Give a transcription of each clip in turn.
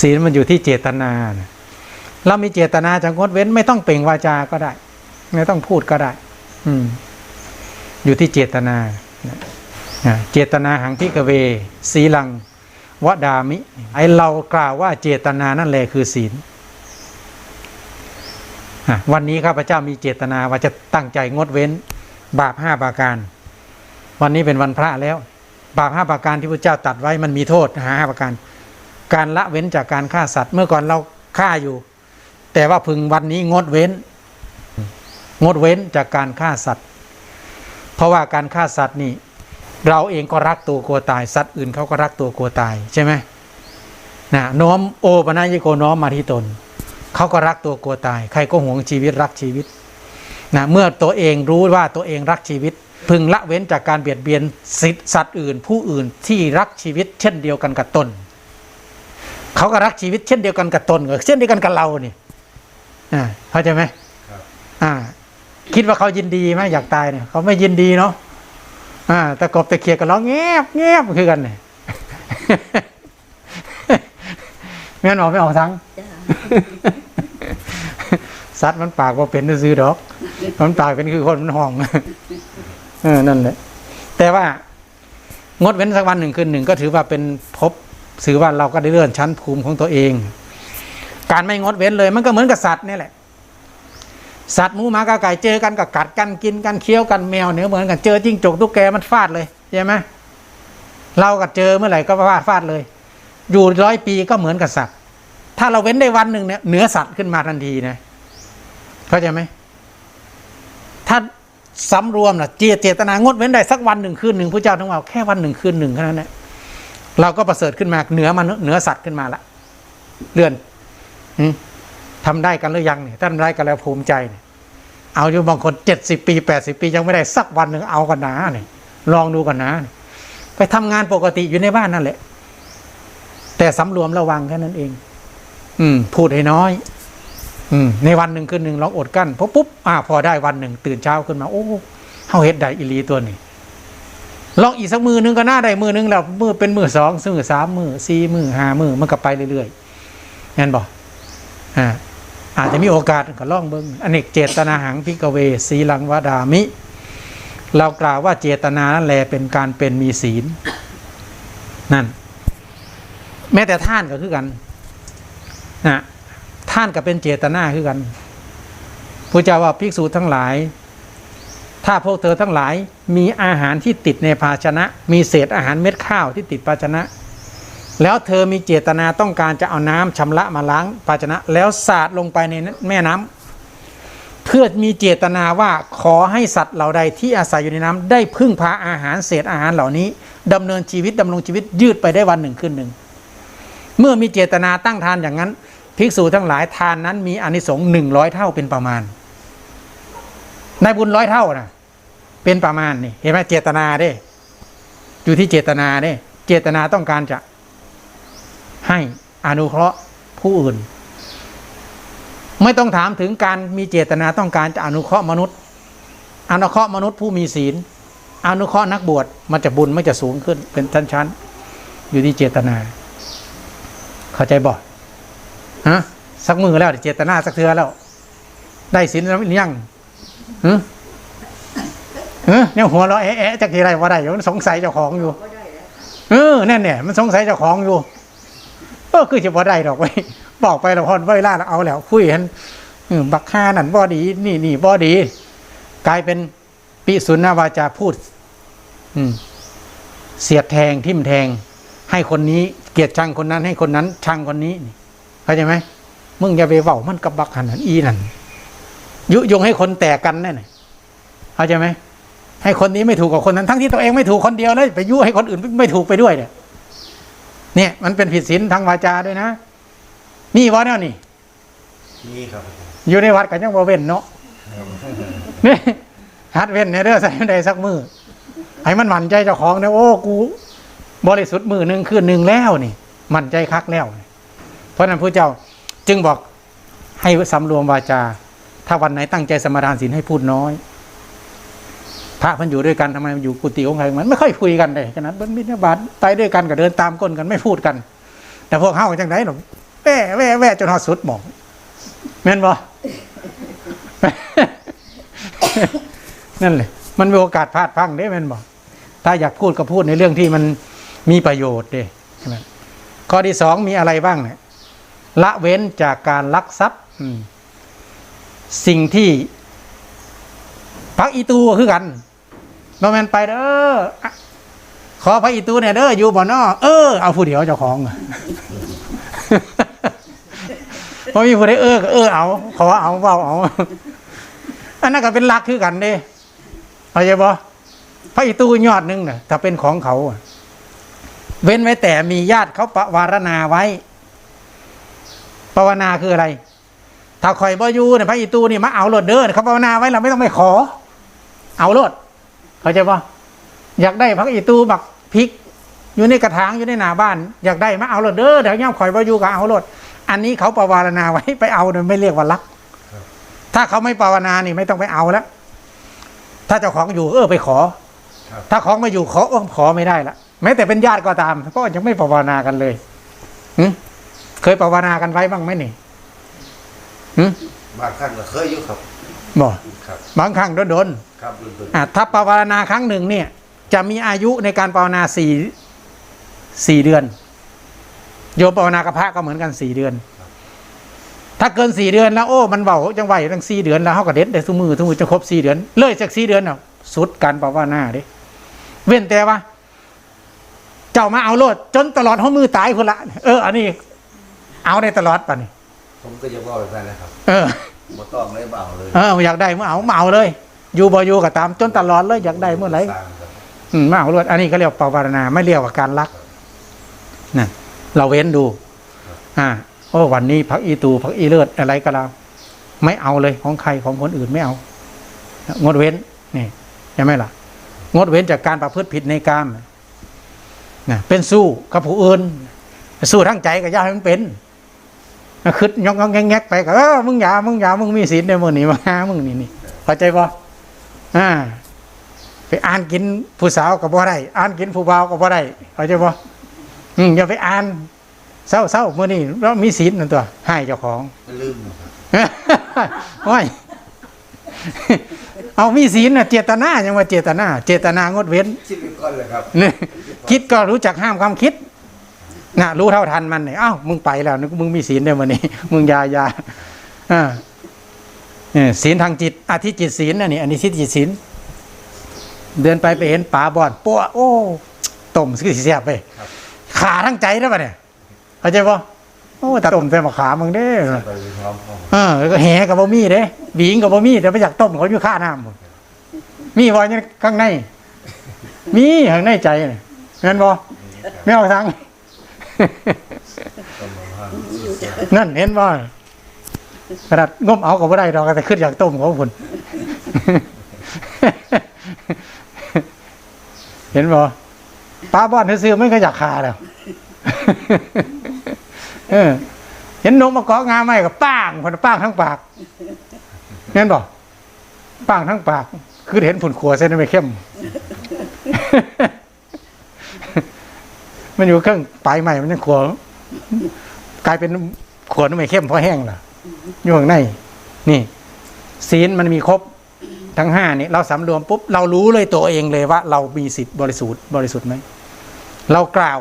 ศีลมันอยู่ที่เจตนาเรามีเจตนาจะงดเว้นไม่ต้องเปล่งวาจาก็ได้ ไม่ต้องพูดก็ได้ อืม อยู่ที่เจตนาเจตนาหังพิกเวสีลังวดามิ ไอเรากล่าวว่าเจตนานั่นแหละคือศีลวันนี้ข้าพเจ้ามีเจตนาว่าจะตั้งใจงดเว้น บาปห้าประการ วันนี้เป็นวันพระแล้ว บาปห้าประการที่พระเจ้าตัดไว้มันมีโทษหาห้าประการ การละเว้นจากการฆ่าสัตว์ เมื่อก่อนเราฆ่าอยู่ แต่ว่าพึงวันนี้งดเว้น งดเว้นจากการฆ่าสัตว์ เพราะว่าการฆ่าสัตว์นี่ เราเองก็รักตัวกลัวตายสัตว์อื่นเขาก็รักตัวกลัวตายใช่ไหมนะโน้มโอปนัยโกน้อมมาที่ตนเขาก็รักตัวกลัวตาย ใครก็หวงชีวิตรักชีวิตนะเมื่อตัวเองรู้ว่าตัวเองรักชีวิต พึงละเว้นจากการเบียดเบียนสิทธิสัตว์อื่น ผู้อื่นที่รักชีวิตเช่นเดียวกันกับตน เขาก็รักชีวิตเช่นเดียวกันกับตนก็เช่นเดียวกันกับเรานี่อ่าเข้าใจไหมครับอ่า คิดว่าเขายินดีไหมอยากตายเนี่ยเขาไม่ยินดีเนาะอ่าตะกบตะเคียนก็ร้องเงียบเงียบคือกันเนี่ยแม่นออกไม่ออกทั้งจ้าสัตว์มันปากว่าเป็นซื้อๆดอก มันปากเป็นคือคนมันห้องเออนั่นแหละแต่ว่างดเว้นสักวันหนึ่งคืนหนึ่งก็ถือว่าเป็นภพ ถือว่าเราก็ได้เลื่อนชั้นภูมิของตัวเอง การไม่งดเว้นเลย มันก็เหมือนกับสัตว์นี่แหละ สัตว์หมูหมากาไก่เจอกันก็กัดกันกินกันเคี้ยวกันแมวเนี่ยเหมือนกันเจอจิ้งจกตุ๊กแกมันฟาดเลยใช่ไหมเราก็เจอเมื่อไหร่ก็ฟาดฟาดเลย อยู่ร้อยปีก็เหมือนกับสัตว์ ถ้าเราเว้นได้วันหนึ่งเนี่ยเหนือสัตว์ขึ้นมาทันทีนะเข้าใจไหมถ้าสำรวมนะเจเจตนางดเว้นได้สักวันหนึ่งคืนหนึ่งพระเจ้าทั้งว่าแค่วันหนึ่งคืนหนึ่งแค่นั้นแหละ เราก็ประเสริฐขึ้นมาเหนือมันษย์เหนือสัตว์ขึ้นมาละเลื่อนอืมทำได้กันหรือยังเนี่ยถ้าทำได้กันแล้วภูมิใจเนี่ยเอาอยู่บางคนเจ็ดสิบปีแปดสิบปียังไม่ได้สักวันหนึ่งเอากันนะเนี่ยลองดูกันนะ ไปทำงานปกติอยู่ในบ้านนั่นแหละ แต่สำรวมระวังแค่นั้นเอง อืม พูดให้น้อย อืม ในวันหนึ่งคืนหนึ่งลองอดกั้นพอปุ๊บอ่าพอได้วันหนึ่งตื่นเช้าขึ้นมา โอ้เฮาเฮ็ดได้อีหลีตัวนี้ ลองอีกสักมือหนึงก็น่าได้มือหนึงแล้วมือเป็นมือสองมือสามมือสี่มือห้ามือมันก็ไปเรื่อยๆงั้นบอกอ่าอาจจะมีโอกาสก็ลองเบิ้งอเนกเจตนาหังพิกเว สีลังวดามิ เรากล่าวว่าเจตนานั่นแหละเป็นการเป็นมีศีล นั่น แม้แต่ท่านก็คือกันนะท่านก็เป็นเจตนาคือกันพระเจ้าว่าภิกษุทั้งหลาย ถ้าพวกเธอทั้งหลายมีอาหารที่ติดในภาชนะ มีเศษอาหารเม็ดข้าวที่ติดภาชนะ แล้วเธอมีเจตนาต้องการจะเอาน้ำชำระมาล้างภาชนะ แล้วสาดลงไปในแม่น้ำเพื่อมีเจตนาว่าขอให้สัตว์เหล่าใดที่อาศัยอยู่ในน้ำได้พึ่งพาอาหารเศษอาหารเหล่านี้ดำเนินชีวิตดำรงชีวิตยืดไปได้วันหนึ่งขึ้นหนึ่งเมื่อมีเจตนาตั้งทานอย่างนั้น ภิกษุทั้งหลายทานนั้นมีอนิสงส์หนึ่งร้อยเท่าเป็นประมาณในบุญร้อยเท่านะ เป็นประมาณนี่เห็นไหมเจตนาเด้อยู่ที่เจตนาเด้เจตนาต้องการจะให้อนุเคราะห์ผู้อื่น ไม่ต้องถามถึงการมีเจตนาต้องการจะอนุเคราะห์มนุษย์ อนุเคราะห์มนุษย์ผู้มีศีล อนุเคราะห์นักบวชมันจะบุญมันจะสูงขึ้นเป็นชั้นๆอยู่ที่เจตนา เข้าใจบ่ฮะสักมือแล้วเจตนาสักเทือแล้ว ได้สินแล้วยังฮะ ฮะเนี่ยหัวเราะแอะแอะจากทีไรว่าได้อยู่มันสงสัยเจ้าของอยู่ เออแน่เนี่ยมันสงสัยเจ้าของอยู่เออคือจะบ่ได้ดอกไว้บอกไปแล้วพอนเวลาเราเอาแล้ว คุยกันบักฮานั่นบ่ดี นี่นี่บ่ดี กลายเป็นปิสุนนาวาจาพูด อืม เสียดแทงทิ่มแทง ให้คนนี้ เกลียดชังคนนั้น ให้คนนั้น ชังคนนี้เข้าใจไหมมึงอย่าไปเว้ามันกับบักหันนั่นอีนั่นยุยงให้คนแตกกันแน่น่ะเข้าใจไหม ให้คนนี้ไม่ถูกกับคนนั้นทั้งที่ตัวเองไม่ถูกคนเดียวเลยไปยุให้คนอื่นไม่ถูกไปด้วยเนี่ยเนี่ยมันเป็นผิดศีลทางวาจาด้วยนะนี่วะเนี่ยนี่นี่ครับอยู่ในวัดกันยังบ่เว้นเนาะนี่ฮัดเว้นเนี่ยเด้อใส่ไม่ได้สักมือให้มันหมั่นใจเจ้าของเนี่ยโอ้กูบริสุทธิ์มือหนึ่งคืนหนึ่งแล้วนี่มั่นใจคักแล้ว เพราะฉะนั้นพระเจ้าจึงบอกให้สำรวมวาจา ถ้าวันไหนตั้งใจสมาทานศีลให้พูดน้อย พระมันอยู่ด้วยกันทำไมมันอยู่กุฏิของใครมันไม่ค่อยคุยกันเลยฉะนั้นมันมิตรบาทไปด้วยกันก็เดินตามก้นกันไม่พูดกัน แต่พวกเฮาจังไรหรอกแว่แว่แว่จนหอดสุดหมองแม่นบ่นั่นเลยมันมีโอกาสพลาดพังได้แม่นบ่ถ้าอยากพูดก็พูดในเรื่องที่มันมีประโยชน์เด้ใช่ไหมข้อที่สองมีอะไรบ้างเนี่ยละเว้นจากการลักทรัพย์สิ่งที่พักอีตูคือกัน บ่แม่นไปเด้อขอพักอีตูเนี่ยเด้ออยู่บ่นอเออเอาผู้เดียวเจ้าของพอมีผู้ใดเออเออเอาขอเอาเบาเอาอันนั้นก็เป็นหลักคือกันเด้เข้าใจบ่พระอีตูยอดหนึงน่ะถ้าเป็นของเขาเว้นไว้แต่มีญาติเขาประวารณาไว้ภาวนาคืออะไร ถ้าคอยบ่อยู่เนี่ยพระอีตูนี่มาเอาโลดเด้อเขาภาวนาไว้เราไม่ต้องไปขอ เอาโลด เข้าใจป่ะอยากได้พระอีตูบักพริก อยู่ในกระถางอยู่ในหน้าบ้าน อยากได้มาเอาโลดเด้อเดี๋ยวย่ำคอยบ่อยู่ก็เอาโลดอันนี้เขาปรวารณาไว้ไปเอาเนี่ยไม่เรียกว่ารัก ถ้าเขาไม่ภาวนานี่ไม่ต้องไปเอาแล้วถ้าเจ้าของอยู่เออไปขอ ถ้าของไม่อยู่ขอเออขอไม่ได้ละแม้แต่เป็นญาติก็ตามก็ยังไม่ภาวนากันเลยเคยภาวนากันไว้บ้างไหมนี่บางครั้งก็เคยอยู่ครับ บ่ครับบางครั้งโดนครับดุนๆอะถ้าภาวนาครั้งหนึ่งเนี่ย จะมีอายุในการภาวนาสี่สี่เดือน โยมภาวนากับพระก็เหมือนกันสี่เดือน ถ้าเกินสี่เดือนแล้วโอ้มันเบาจังไหวตั้งสี่เดือนแล้วเขาก็เด็ดได้ทุกมือทุกมือจะครบสี่เดือน เลยจากสี่เดือนเนาะสุดการภาวนาเด้เว้นแต่ว่า เจ้ามาเอาโลด จนตลอดหัวมือตายคนละ เออ อันนี้ เอาได้ตลอดป่ะนี่ๆผมก็จะว่าแบบนั้นนะครับ เออ บ่ต้องเลยเบาเลยเอออยากได้เมื่อเอามาเอาเลย อยู่บ่อยู่ก็ตามจนตลอดเลยอยากได้เมื่อไหร่สร้างครับอืมมาเอารวดอันนี้ก็เรียกว่าปาวารณาไม่เรียกว่าการรักนะเราเว้นดู อ่าโอ้วันนี้พักอีตูพักอีเลิศอะไรก็แล้วไม่เอาเลยของใครของคนอื่นไม่เอา งดเว้นนี่ใช่ไหมล่ะ งดเว้นจากการประพฤติผิดในกามนะเป็นสู้กับผู้อื่นสู้ทั้งใจก็อย่าให้มันเป็นนะ คืดยองยองแงงแงกไปก็เออมึงอย่ามึงอย่ามึงมีศีลในมือนี่มาหามึงนี่นี่เข้าใจป่อ่า ไปอ่านกินผู้สาวก็บ่ได้อ่านกินผู้บ่าวก็บ่ได้เข้าใจบ่อืมอย่าไปอ่านเศร้าเศร้ามื้อนี้เรามีศีลนั่นตัว ให้เจ้าของไม่ลืมนะครับโอ้ยเอามีศีลน่ะเจตนายังว่าเจตนา เจตนางดเว้นคิดไปก่อนเลยครับนี่คิดก็รู้จักห้ามความคิด นะรู้เท่าทันมันเนี่ยอ้าวมึงไปแล้วนึกมึงมีศีลเดี๋ยววันนี้ มึงอยาอยาอ่าเนี่ยศีลทางจิตอธิจิตศีลนะนี่อันนี้ทิฏฐิศีลเดินไปไปเห็นป่าบอนปัวโอ้ต้มสิเสียบไปครับขาทั้งใจแล้วปะเนี่ยเข้าใจปะโอ้แต่ต้มแต่มาขามึงเด้ไปพร้อมพร้อมเออแล้วก็แหกับบ่มีเด้หวิงกับบ่มีแต่ไปอยากต้มเขาอยู่ข้าน้ำพุ่นมีบ่อยู่ข้างใน มีข้างในใจน่ะเห็นบ่ไม่เอาทางต้มมะพร้าว นั่นเห็นบ่ขนาดงมเอาก็บ่ได้ดอกแต่ขึ้นอยากต้มเขาพุ่นเห็นบ่ปลาบ้านซื้อไม่ก็อยากขาแล้วเออเห็นนกมาเกาะงาไหมกับป้างพนป้างทั้งปากเห็นบ่ป้างทั้งปาก คือเห็นผุนขัวเส้นไม่เข้ม มันอยู่เครื่องปลายใหม่มันยังขัวกลายเป็นขวดไม่เข้มเพราะแห้งล่ะอยู่ข้างใน นี่ ศีลมันมีครบทั้งห้านี่เราสำรวมปุ๊บเรารู้เลยตัวเองเลยว่า เรามีสิทธิ์บริสุทธิ์บริสุทธิ์ไหมเรากล่าว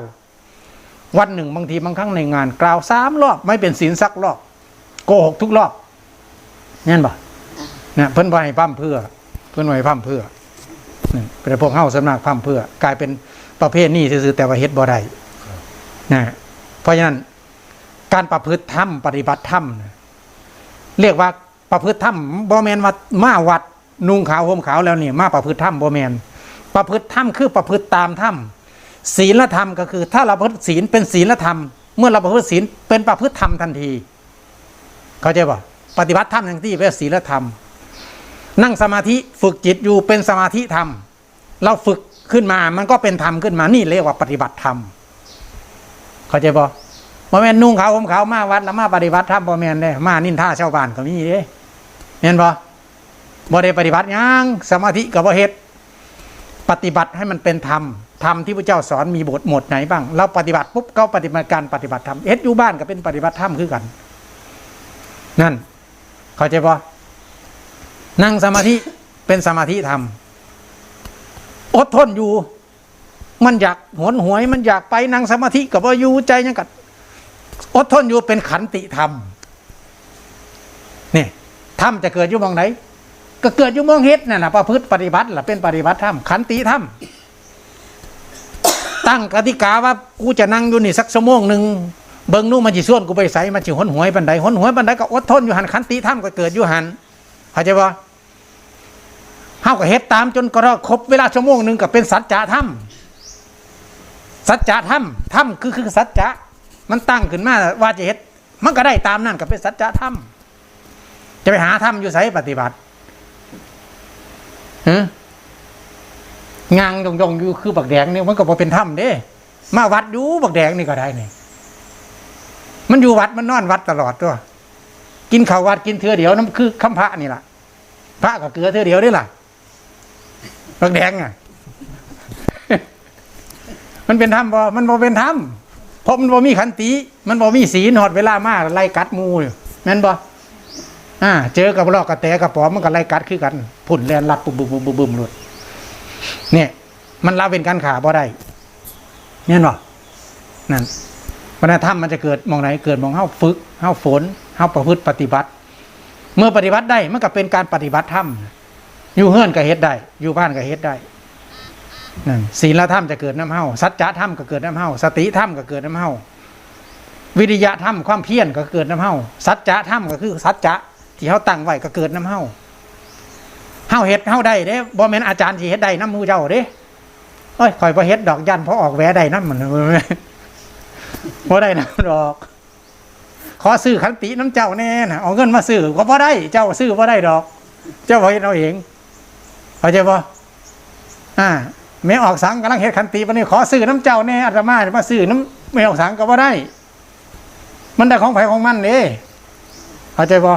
วันหนึ่งบางทีบางครั้งในงาน กล่าวสามรอบไม่เป็นศีลสักรอบโกหกทุกรอบนั่นบ่เนี่ยเพิ่นว่าให้พั่มเพื่อ เพิ่นว่าให้พั่มเพื่อนี่เป็นพวกเฮาสำนักพั่มเพื่อ กลายเป็น ประเภทนี้ซื่อแต่ว่าเฮ็ดบ่ได้นะเพราะฉะนั้นการประพฤติธรรมปฏิบัติธรรมเรียกว่าประพฤติธรรมบ่แมนว่ามาวัดนุ่งขาวห่มขาวแล้วนี่มาประพฤติธรรมบ่แมนประพฤติธรรมคือประพฤติตามธรรมศีลธรรมก็คือ ถ้าเราประพฤติศีลเป็นศีลธรรม เมื่อเราประพฤติศีลเป็นประพฤติธรรมทันที เข้าใจป่ะปฏิบัติธรรมทันทีเป็นศีลธรรม นั่งสมาธิฝึกจิตอยู่เป็นสมาธิธรรม เราฝึก ขึ้นมามันก็เป็นธรรมขึ้นมานี่เรียกว่าปฏิบัติธรรมเข้าใจปะบ่แม่นนุ่งขาวห่มขาวมาวัดแล้วมาปฏิบัติธรรมบ่แม่นเด้มานินท่าชาวบ้านก็มีเด้เห็นบ่บ่ได้ปฏิบัติยังสมาธิก็บ่เฮ็ดปฏิบัติให้มันเป็นธรรมธรรมที่พระเจ้าสอนมีบทหมวดไหนบ้าง เราปฏิบัติปุ๊บก็ปฏิบัติการปฏิบัติธรรมเอ็ดอยู่บ้านก็เป็นปฏิบัติธรรมคือกัน นั่น เข้าใจปะนั่งสมาธิเป็นสมาธิธรรม อดทนอยู่ มันอยากหวนหวย มันอยากไปนั่งสมาธิกับว่าอยู่ใจยังกัดอดทนอยู่เป็นขันติธรรมนี่ธรรมจะเกิดอยู่มองไหน ก็เกิดอยู่มองเฮ็ดนั่นะประพฤติปฏิบัติล่ะเป็นปฏิบัติธรรมขันติธรรมตั้งกติกาว่ากูจะนั่งอยู่นี่สักชั่วโมงหนึ่งเบิ่งนู่มันจิส่วนกูไปใส่มันจิหนหวยปันใดหนหวยปันใดก็อดทนอยู่หันขันติธรรมก็เกิดอยู่หันเข้าใจปะ เฮาก็เฮ็ดตามจนกระครบเวลาชั่วโมงหนึ่งก็เป็นสัจจะธรรมสัจจะธรรมธรรมคือคือสัจจะมันตั้งขึ้นมาว่าจะเฮ็ดมันก็ได้ตามนั่นก็เป็นสัจจะธรรมจะไปหาธรรมอยู่ไสปฏิบัติฮะงางยองยองๆอยู่คือบักแดงเนี่ยมันก็บ่เป็นถ้ำเด้ มาวัดอยู่บักแดงนี่ก็ได้นี่มันอยู่วัดมันนอนวัดตลอดตัวกินข้าววัดกินเทือเดียวน้ำคือคำพระนี่ล่ะพระก็เกลือเทือเดียวได้ล่ะ บักแดงอะ มันเป็นถ้ำบ่มันบ่เป็นถ้ำเพราะมันบ่มีขันติ มันบ่มีศีลหอดเวลามาไล่กัดมูอยู่แม่นบ่อ่า เจอกับลอกกระแตกระป๋อมมันก็ไล่กัดคือกันผุ่นแลนลัดปุ่มบุ่มบุ่มบุ่มบุ่มหลุดเนี่ย มันละเว้นการขาบ่ได้เนี่ยหรอนั่นวัฒนธรรมมันจะเกิดมองไหนเกิดมองเฮ้าฝึกเฮ้าฝนเฮ้าประพฤติปฏิบัติ เมื่อปฏิบัติได้มันก็เป็นการปฏิบัติธรรม อยู่เฮือนก็เฮ็ดได้ อยู่บ้านก็เฮ็ดได้นั่นศีลธรรมจะเกิดน้ำเฮาสัจจะธรรมก็เกิดน้ำเฮาสติธรรมก็เกิดน้ำเฮาวิริยะธรรมความเพียรก็เกิดน้ำเฮาสัจจะธรรมก็คือ สัจจะที่เขาตั้งไว้ก็เกิดน้ำเฮาเฮาเฮ็ดเฮาได้เด้บ่แม่นอาจารย์สิเฮ็ดได้น้ำมู่เจ้าเด้เอ้ยข่อยบ่เฮ็ดดอกยันพราะออกแหวได้นำมันบ่ได้น้ำดอกขอซื้อขันติน้ำเจ้าแน่น่ะเอาเงินมาซื้อก็บ่ได้ เจ้าซื้อบ่ได้ดอก เจ้าบ่เฮ็ดเอาเอง เข้าใจบ่อ่าแม่ออกสังกำลังเฮ็ดขันติปานนี้ขอซื้อน้ำเจ้าแน่อาตมามาซื้อน้ำแม่ออกสังก็บ่ได้ มันได้ของไผของมันเด้เข้าใจบ่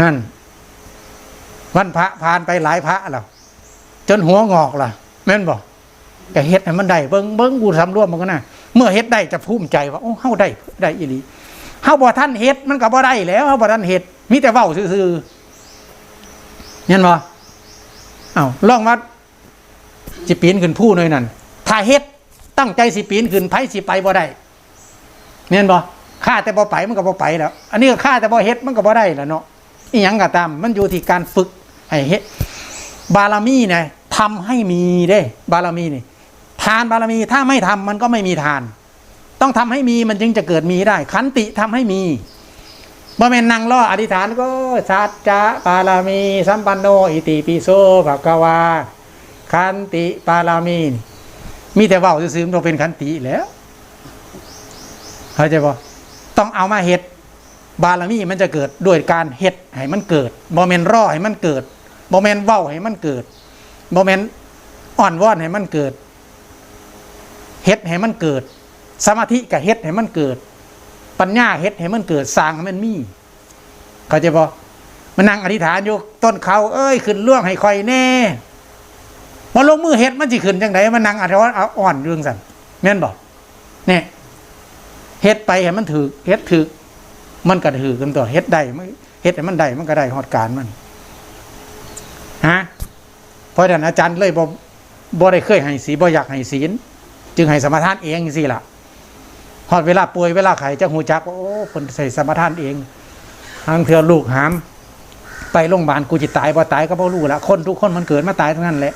นั่น วันพระผ่านไปหลายพระแล้วจนหัวงอกล่ะ แม่นบอกแต่เฮ็ดให้มันได้เบิ้งเบิ้งกูสำรวมมันก็น่ะเมื่อเฮ็ดได้จะภูมิใจว่าโอ้เฮาได้ได้อีหลีเฮาบ่ท่านเฮ็ดมันก็บ่ได้แล้วเฮาบ่ท่านเฮ็ดมีแต่เว้าซื่อๆเห็นบ่ เอ้าล่องวัดสิปีนขึ้นผู้หน่อยนั่นถ้าเฮ็ดตั้งใจสิปีนขึ้นไผสิไปบ่ได้เห็นบ่ข้าแต่บ่ไปมันก็บ่ไปแล้ว อันนี้ก็ข้าแต่บ่เฮ็ดมันก็บ่ได้แล้วเนาะอีหยังก็ตาม มันอยู่ที่การฝึกให้เฮ็ดบารมีนี่ยทำให้มีเด้ บารมีนี่ทานบารมีถ้าไม่ทำมันก็ไม่มีทาน ต้องทำให้มีมันจึงจะเกิดมีได้ ขันติทำให้มี บ่แม่นนั่งล่ออธิษฐานก็สัจจะบารมี สัมปันโน อิติปิโสภะคะวาขันติบารมี มีแต่เว่าซื่อๆมันบ่เป็นขันติแล้วเข้าใจบ่ต้องเอามาเฮ็ดบารมีมันจะเกิดด้วยการเฮ็ดให้มันเกิดบ่แม่นรอให้มันเกิดบ่แม่นเว้าให้มันเกิดบ่แม่นอ่อนวอนให้มันเกิดเฮ็ดให้มันเกิด สมาธิกับเฮ็ดให้มันเกิด ปัญญาเฮ็ดให้มันเกิดสร้างให้มันมีเข้าใจบ่มานั่งอธิษฐานอยู่ต้นเขาเอ้ยขึ้นล่วงให้คอยแน่มาลงมือเฮ็ดมันสิขึ้นจังไดมานั่งอธิษฐานเอาอ่อนเรื่องสั่นแม่นบ่เนี่ยเฮ็ดไปให้มันถือเฮ็ดถือมันก็ถือกันตัวเฮ็ดได้มันเฮ็ดให้มันได้มันก็ได้ฮอดการมันฮะเพราะฉะนั้นอาจารย์เลยบ่บ่ได้เคยให้ศีลบ่อยากให้ศีลจึงให้สมทานเองสิล่ะ อดเวลาป่วยเวลาไข้จะหูจักว่าโอ้เพิ่นใส่สมทานเองทางเถื่อลูกหาม ไปโรงพยาบาลกูจิตายบ่ตายก็บ่รู้ละคนทุกคนมันเกิดมาตายทั้งนั้นแหละ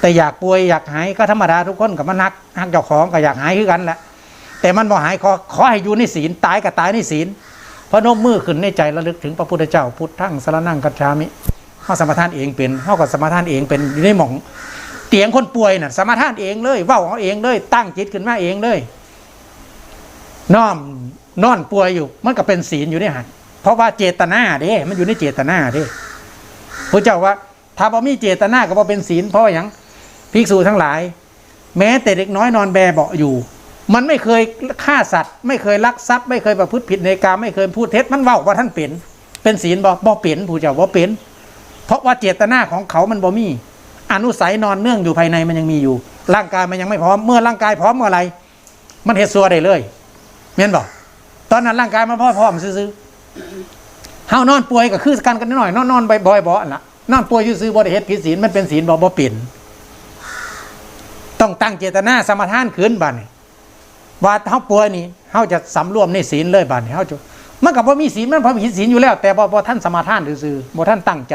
แต่อยากป่วยอยากหายก็ธรรมดาทุกคนกับมันนักฮักเจ้าของก็อยากหายคือกันแหละแต่มันบ่หายขอขอให้อยู่ในศีลตายก็ตายในศีลพอนมมือขึ้นในใจระลึกถึงพระพุทธเจ้าพุทธังสารนั่งกัจฉามิเฮาสมทานเองเป็นเฮากับสมทานเองเป็นอยู่ในหม่องเตียงคนป่วยน่ะสมทานเองเลยเว้าเอาเองเลย ตั้งจิตขึ้นมาเองเลย น้อมนอนป่วยอยู่ มันก็เป็นศีลอยู่นี่ฮะเพราะว่าเจตนาเด้ มันอยู่ในเจตนาเด้พระเจ้าว่าถ้าบ่มีเจตนาก็บ่เป็นศีลเพราะว่างภิกษุทั้งหลาย แม้แต่เด็กน้อยนอนแบเบาอยู่ มันไม่เคยฆ่าสัตว์ ไม่เคยลักทรัพย์ ไม่เคยประพฤติผิดในกามไม่เคยพูดเท็จมันเว้าว่าท่านเป็น เป็นศีลบ่บ่เป็นผู้เจ้าบ่เป็น เพราะว่าเจตนาของเขามันบ่มี อนุสัยนอนเนื่องอยู่ภายในมันยังมีอยู่ ร่างกายมันยังไม่พร้อมเมื่อร่างกายพร้อมเมื่อไรมันเฮ็ดซัวได้เลย เมียนบอกตอนนั้นร่างกายมันพร้อมพร้อมซื้อๆเฮานอนป่วยก็คือกันกันนิดหน่อยนอนนอนบ่อยๆบ่อันละนอนป่วยซื่อๆบ่ได้เฮ็ดผิดศีลมันเป็นศีลบ่บ่เปลี่ยนต้องตั้งเจตนาสมาทานขืนบัดนี้ว่าเฮาป่วยนี่เฮาจะสำรวมในศีลเลยบัดนี้เฮาจะมันก็บ่มีศีลมันพอมีศีลอยู่แล้ว แต่บ่บ่ท่านสมาทานซื่อๆบ่ท่านตั้งใจ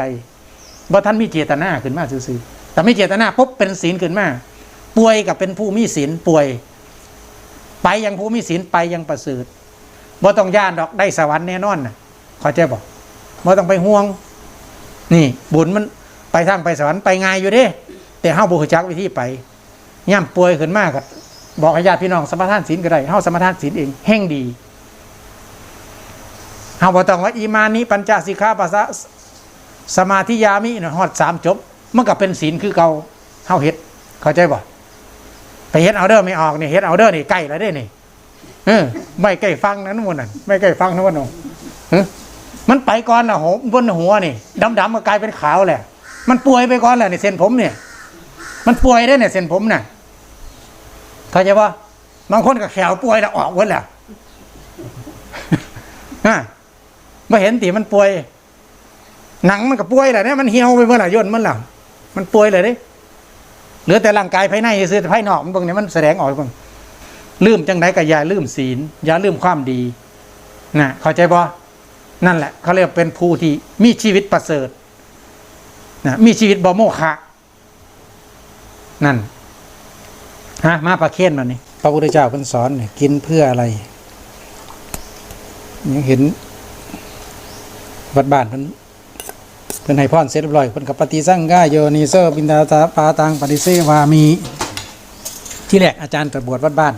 บ่ท่านมีเจตนาขึ้นมาซื่อๆแต่มีเจตนาปุ๊บเป็นศีลขึ้นมาป่วยกับเป็นผู้มีศีลป่วย ไปยังผู้มีศีลไปยังประเสริฐบ่ต้องย่านดอกได้สวรรค์แน่นอนนะเข้าใจบอกบ่ต้องไปห่วง นี่ บุญมันไปทางไปสวรรค์ไปง่ายอยู่เด้แต่เฮาบ่รู้จักวิธีไปย่ำป่วยขึ้นมากก็บอกญาติพี่น้องสมทานศีลก็ได้เฮาสมทานศีลเองแห่งดีเฮาบ่ต้องว่าอีมานิปัญจสิกขาปัสสะสมาธิยามิน่ะฮอดสามจบ มันก็เป็นศีลคือเก่าเฮาเฮ็ดเข้าใจบ่ ไปเฮ็ดเอาเด้อไม่ออกนี่เฮ็ดเอาเด้อนี่ใกล้แล้วเด้นี่เออไม่ใกล้ฟังนะนู่นน่ะไม่ใกล้ฟังนะว่าน้องเออมันไปก่อนนะโหบนหัวนี่ดำๆก็กลายเป็นขาวแหละ มันป่วยไปก่อนแหละในเส้นผมเนี่ย มันป่วยได้เนี่ยเส้นผมน่ะเข้าใจป่ะบางคนก็แขวป่วยแล้วออกหมดแหละฮะมาเห็นตีมันป่วย หนังมันก็ป่วยแหละเนี่ยมันเหี่ยวไปเมื่อไหร่ย่นมันหลังมันป่วยเลยด้ เหลือแต่ร่างกายภายในซื่อแต่ภายนอกมันเบิ่งนี่ยมันแสดงออกเบิ่งลืมจังไดก็อย่าลืมศีลอย่าลืมความดีนะเข้าใจบ่นั่นแหละเขาเรียกเป็นผู้ที่มีชีวิตประเสริฐนะมีชีวิตบ่โมฆะนั่นฮะมาประเคนมานี่พระพุทธเจ้าเพิ่นสอนเนี่ยกินเพื่ออะไรยังเห็นวัดบ้านเพิ่น พิ่นให้พรเสร็จเรียบร้อยเพิ่นกับปฏิสังฆาโยนิโซบินดาตาปาตังปฏิเสวามีที่แรกอาจารย์ไปบวชวัดบ้าน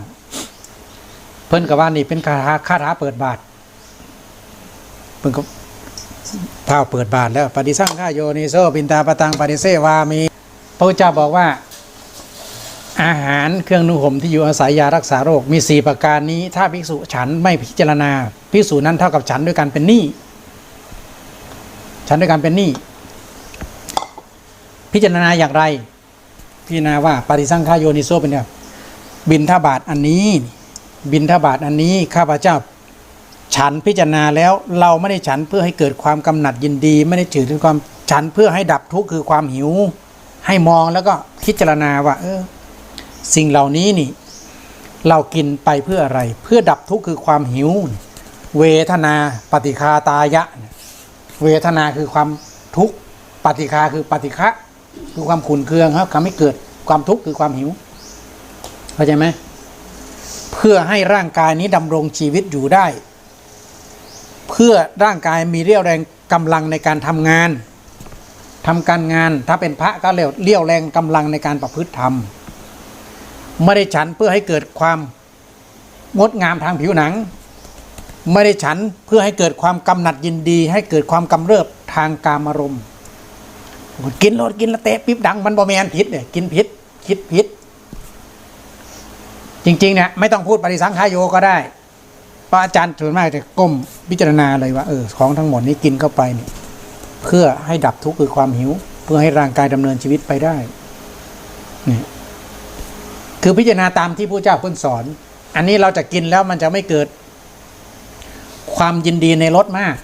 เพิ่นกับว่านี่เป็นคาถาคาถาเปิดบาทเพิ่นก็เท้าเปิดบาทแล้วปฏิสังฆาโยนิโซบินดาปาตังปฏิเสวามีพระเจ้าบอกว่าอาหารเครื่องนุ่งห่มที่อยู่อาศัยยารักษาโรคมีสี่ประการนี้ ถ้าภิกษุฉันไม่พิจารณาภิกษุนั้นเท่ากับฉันด้วยกันเป็นหนี้ ฉันด้วยการเป็นหนี้พิจารณาอย่างไร พิจารณาว่าปฏิสังขายโยนิโซเป็นเนี่ยบินทบาทอันนี้ บินทบาทอันนี้ข้าพเจ้า ฉันพิจารณาแล้วเราไม่ได้ฉันเพื่อให้เกิดความกำหนัดยินดี ไม่ได้ถือถึงความฉันเพื่อให้ดับทุกข์คือความหิว ให้มองแล้วก็พิจารณาว่า เออ สิ่งเหล่านี้นี่ เรากินไปเพื่ออะไร เพื่อดับทุกข์คือความหิว เวทนาปฏิคาตายะ เวทนาคือความทุกข์ปฏิฆาคือปฏิฆะคือความขุนเคืองครับทำให้เกิดความทุกข์คือความหิวเข้าใจไหมเพื่อให้ร่างกายนี้ดำรงชีวิตอยู่ได้ เพื่อร่างกายมีเรี่ยวแรงกำลังในการทำงานทำการงานถ้าเป็นพระก็เรียวเรี่ยวแรงกำลังในการประพฤติธรรมไม่ได้ฉันเพื่อให้เกิดความงดงามทางผิวหนัง ไม่ได้ฉันเพื่อให้เกิดความกำหนัดยินดี ให้เกิดความกำเริบทางกามารมณ์กินโลดกินละเตะปิ๊บดังมันบอแมนพิษเนี่ยกินพิษคิดพิษจริงๆเนี่ยไม่ต้องพูดปฏิสังขายโยก็ได้พราะอาจารย์ส่วนมากจะก้มพิจารณาเลยว่าเออของทั้งหมดนี้กินเข้าไปเนี่ยเพื่อให้ดับทุกข์คือความหิว เพื่อให้ร่างกายดำเนินชีวิตไปได้นี่คือพิจารณาตามที่พระเจ้าเพิ่นสอน อันนี้เราจะกินแล้วมันจะไม่เกิด ความยินดีในรสมาก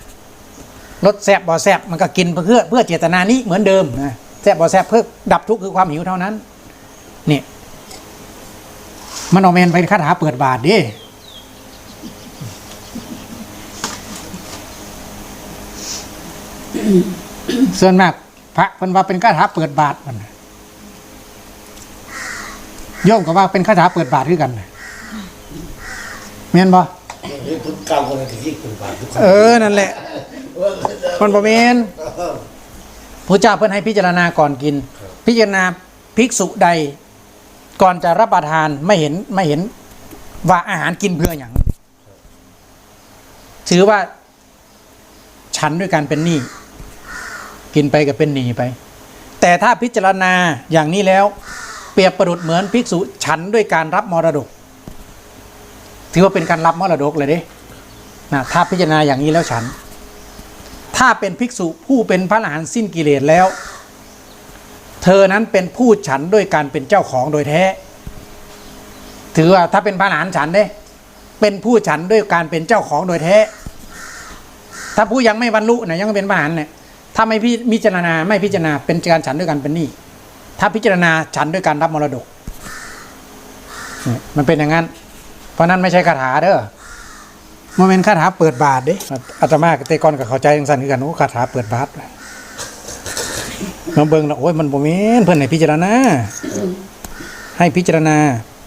รสแซบบ่แซบมันก็กินเพื่อเพื่อเจตนานี้เหมือนเดิมนะแซบบ่แซบเพื่อดับทุกข์คือความหิวเท่านั้นนี่มันเอาแมนไปคาถาเปิดบาทดิส่วนมากพระเพิ่นว่าเป็นคาถาเปิดบาทมันโยมก็ว่าเป็นคาถาเปิดบาทคือกันน่ะแม่นบ่ นี่พุทธกรรมคนนั้นที่คุณบาททุกคนเออนั่นแหละมันบ่แม่นพระเจ้าเพิ่นให้พิจารณาก่อนกิน พิจารณาภิกษุใด ก่อนจะรับประทานไม่เห็นไม่เห็นว่าอาหารกินเพื่ออย่างถือว่า ฉันด้วยการเป็นหนี้กินไปก็เป็นหนี้ไป แต่ถ้าพิจารณาอย่างนี้แล้ว เปรียบประดุดเหมือนภิกษุฉันด้วยการรับมรดก ถือว่าเป็นการรับมรดกเลยเด้นะถ้าพิจารณาอย่างนี้แล้วฉัน ถ้าเป็นภิกษุผู้เป็นพระอรหันต์สิ้นกิเลสแล้ว เธอนั้นเป็นผู้ฉันด้วยการเป็นเจ้าของโดยแท้ ถือว่าถ้าเป็นพระอรหันต์ฉันเด้ เป็นผู้ฉันด้วยการเป็นเจ้าของโดยแท้ ถ้าผู้ยังไม่บรรลุนะยังเป็นพระอรหันต์เนี่ยถ้าไม่พิจารณาไม่พิจารณาเป็นการฉันด้วยกันเป็นหนี้ถ้าพิจารณาฉันด้วยการรับมรดก มันเป็นอย่างนั้น เพราะนั้นไม่ใช่คาถาเด้อมันเป็นคาถาเปิดบาทเด้อาตมาเตกอนกับเข้าใจย่างสั้นคือกันโอ้คาถาเปิดบาทมาเบิ่งแล้วโอ้ยมันบ่แม่นเพิ่อนให้พิจารณา ให้พิจารณา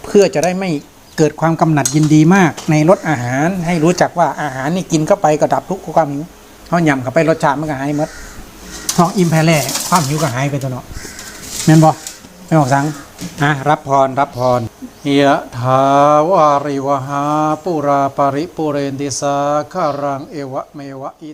เพื่อจะได้ไม่เกิดความกำหนัดยินดีมาก ในรสอาหาร ให้รู้จักว่าอาหารนี่กินเข้าไปก็ดับทุกข์ความหิวเขายำเข้าไปรสชาติมันก็หายหมดท้องอิ่มแพ้แล่ความหิวก็หายไปตัวเนาะแม่นบ่ ไม่บอกสังอะรับพรรับพรยะถาวาริวหาปุราปริปุเรนติสาคารังเอวะเมวะอิ